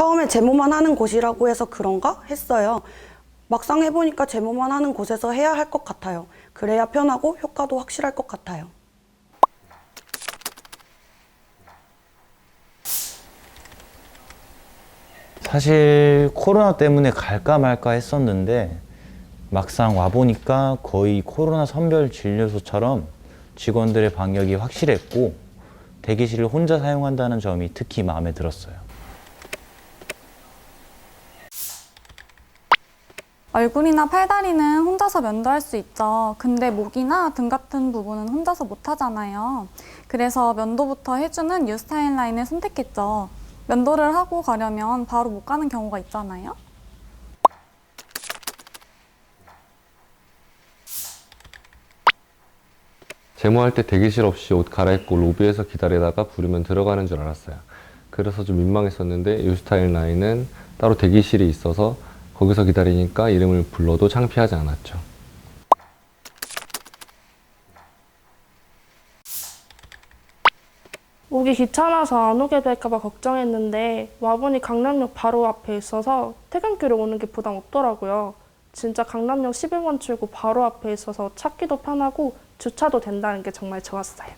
처음에 제모만 하는 곳이라고 해서 그런가 했어요. 막상 해보니까 제모만 하는 곳에서 해야 할 것 같아요. 그래야 편하고 효과도 확실할 것 같아요. 사실 코로나 때문에 갈까 말까 했었는데 막상 와보니까 거의 코로나 선별 진료소처럼 직원들의 방역이 확실했고 대기실을 혼자 사용한다는 점이 특히 마음에 들었어요. 얼굴이나 팔다리는 혼자서 면도할 수 있죠. 근데 목이나 등 같은 부분은 혼자서 못 하잖아요. 그래서 면도부터 해주는 유스타일 라인을 선택했죠. 면도를 하고 가려면 바로 못 가는 경우가 있잖아요. 제모할 때 대기실 없이 옷 갈아입고 로비에서 기다리다가 부르면 들어가는 줄 알았어요. 그래서 좀 민망했었는데 유스타일 라인은 따로 대기실이 있어서 거기서 기다리니까 이름을 불러도 창피하지 않았죠. 오기 귀찮아서 안 오게 될까봐 걱정했는데 와보니 강남역 바로 앞에 있어서 퇴근길에 오는 게 부담 없더라고요. 진짜 강남역 11번 출구 바로 앞에 있어서 찾기도 편하고 주차도 된다는 게 정말 좋았어요.